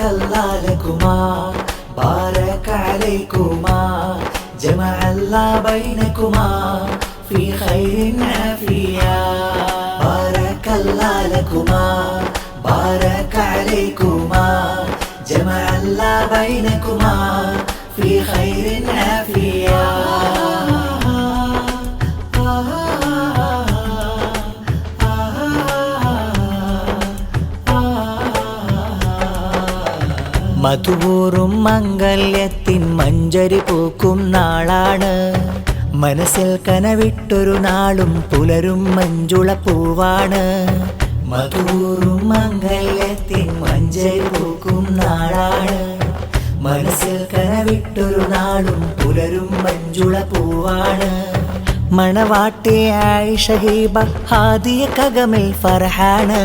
بارك الله لكما بارك عليكما جمع الله بينكما في خير عافية. بارك الله لكما بارك عليكما جمع الله بينكما في خير മധുവൂറും മംഗല്യത്തിൻ മഞ്ചരി പൂക്കും നാളാണ്. മനസ്സിൽ കനവിട്ടൊരു നാളും പുലരും മഞ്ചുള പൂവാണ്. മധുവൂറും മംഗല്യത്തിൻ മഞ്ചരി പൂക്കും നാളാണ്. മനസ്സിൽ കനവിട്ടൊരു നാളും പുലരും മഞ്ചുള പൂവാണ്. മണവാട്ടി ഷഹീബ ഹാദിയ കഗമിൽ ഫർഹാണ്.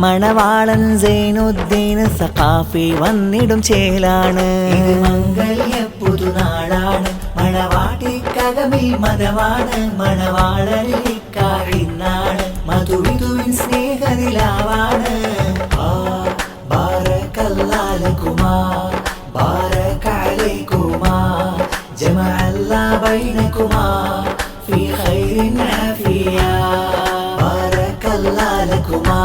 മണവാളൻ സൈനുദ്ദീൻ സഖാഫി വന്നിടും ചേലാണ് ഇത് മംഗല്യ പുതുനാളാണ് മണവാട്ടി കഗമിൽ മതമാണ് മണവാളനിക്കാഴിന്നാണ് മധുവിധുവിൻ സ്നേഹനിലാവാണ് ആ ബാരക്കല്ലാലകുമാ بارك عليكما جمع الله بينكما في خير عافية بارك الله لكما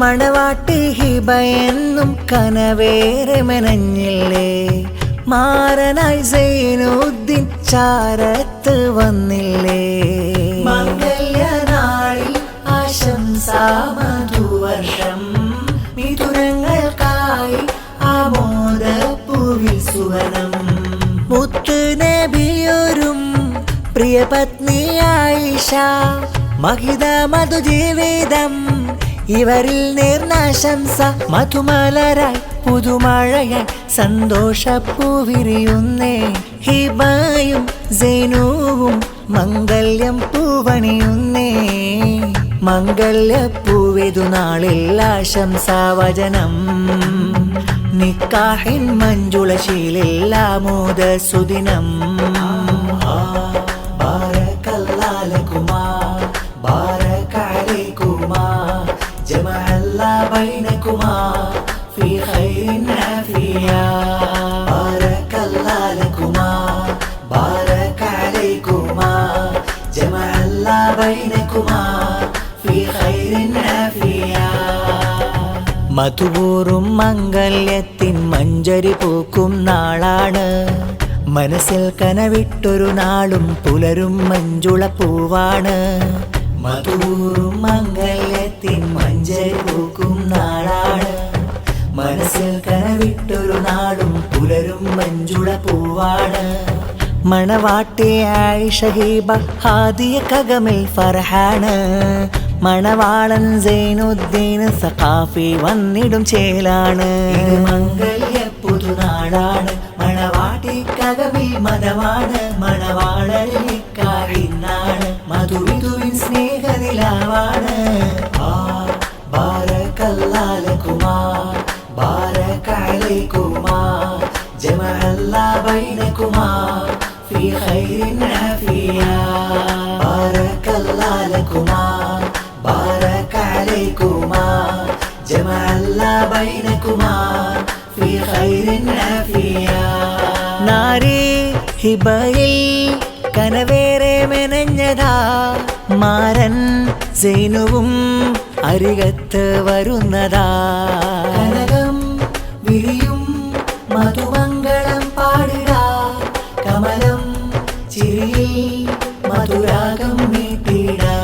മണവാട്ടി ഹിബയെന്നും കനവേറെ മെനഞ്ഞില്ലേ? മാറനായി സൈനുദ്ദീൻ ചാരത്ത് വന്നില്ലേ? മംഗല്യനാളിൽ ആശംസാമധുവർഷം മിഥുനങ്ങൾക്കായി പൂവിൽ സുവനം മുത്തു നബിയൊരും പ്രിയ പത്നി ആയിഷ മഹിത മധുജീവിതം ഇവരിൽ നേർനാശംസ മധുമലരായി പുതുമഴയായി സന്തോഷപ്പൂവിരിയുന്നേ. ഹിബായും സേനുവും മംഗല്യം പൂവണിയുന്നേ. മംഗല്യപ്പൂവിതു ആശംസാവചനം നിക്കാഹിൻ മഞ്ജുളശീലില്ലാമോദ സുദിനം بينكما في خير عافية بارك الله لكما بارك عليكما جمع الله بينكما في خير عافية മധുവൂറും മംഗല്യത്തിൻ മഞ്ചരി പൂക്കും നാളാണ് മനസ്സിൽ കനവിട്ടൊരു നാളും പുലരും മഞ്ചുള പൂവാണ് മധുവൂറും മംഗല്യത്തിൻ മഞ്ചരി പൂക്കും നാളാണ് മനസ്സിൽ കനവിട്ടൊരു നാളും പുലരും മഞ്ചുള പൂവാണ്. മണവാട്ടി ആയിഷ ഹീബ ഹാദിയ കഗമിൽ ഫർഹാണ്. മണവാളൻ സൈനുദ്ദീൻ സഖാഫി വന്നിടും ചേലാണ്. മംഗല്യ പുതുനാളാണ്. മണവാട്ടി കകമിൽ മതമാണ്. മണവാളിക്കാരിന്നാണ് മധുവിധുവിൻ സ്നേഹനിലാവാണ്. ആ ബാരക്കല്ലാലകുമാ بارك عليكما جمع الله بينكما في خير عافية بارك الله لكما بارك عليكما جمع الله بينكما في خير عافية നാരി ഹിബയിൽ കനവേറെ മെനഞ്ഞതാ മാരൻ സൈനുവും അരികത്ത് വരുന്നതാ കനകം വിരിയും മധുമംഗളം പാടിടാ. കമലം ചിരിയിൽ മധുരാഗം നീട്ടിടാ.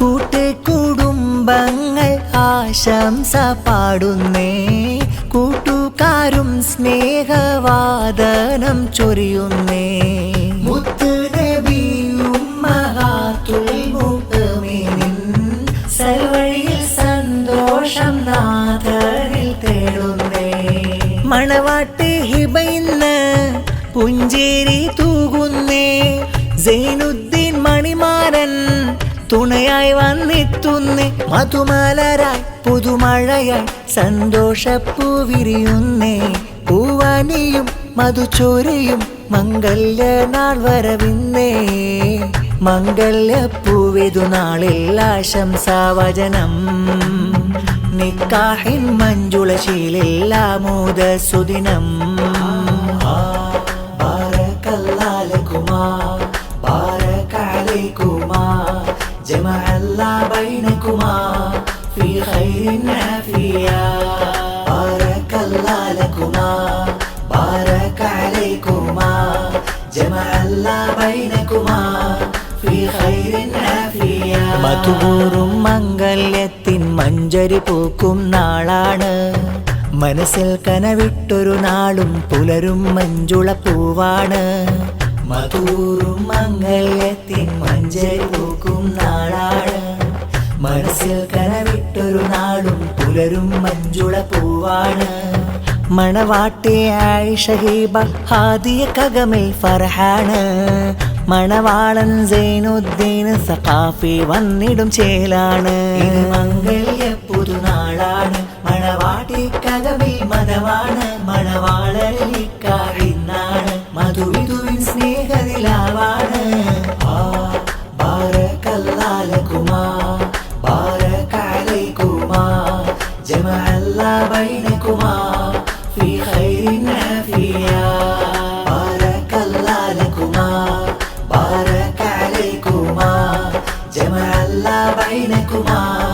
കൂട്ടുകുടുംബങ്ങൾ ആശംസ പാടുന്നേ. കൂട്ടു കൂട്ടുകാരും സ്നേഹവാദനം ചൊരിയുന്നേ. മുത്ത് നബിയും സന്തോഷം തേടുന്നേ. മണവാട്ട് ഹിബയിന്ന് പുഞ്ചേരി തൂകുന്നേ. സൈനുദ്ദീൻ മണിമാരൻ തുണയായി വന്നെത്തുന്നേ മധുമാലരായി പുതുമഴയായി സന്തോഷപ്പൂ വിരിയുന്നേ. പൂവാനിയും മധുചോരയും മംഗല്യ നാൾ വരവിന്നേ. മംഗല്യപ്പൂവിതു ആശംസാവചനം നിക്കാഹിൻ മഞ്ജുളശീലിൽ جمع الله بينكما في خير عافية بارك الله لكما بارك عليكما جمع الله بينكما في خير عافية മധുപൂറും മംഗല്യത്തിൻ മഞ്ചരി പൂക്കും നാളാണ് മനസ്സിൽ കനവിട്ടൊരു നാളും പുലരും മഞ്ജുള പൂവാണ് മധൂറും മംഗല്യത്തിൻ മഞ്ചരി പൂക്കും നാളാണ്. മനസ്സിൽ കനവിട്ടൊരു നാളും പുലരും മഞ്ജുള പൂവാണ്. മണവാട്ടി ആയിഷഹീബ ഹാദിയ കകമിൽ ഫർഹാണ്. മണവാളൻ സൈനുദ്ദീൻ സഖാഫി വന്നിടും ചേലാണ്. മംഗല്യ പുതുനാളാണ്. മണവാട്ടി കകമിൽ മതവാണ് മണവാളരിക്കാഴിന്നാണ് நினைக்குவார்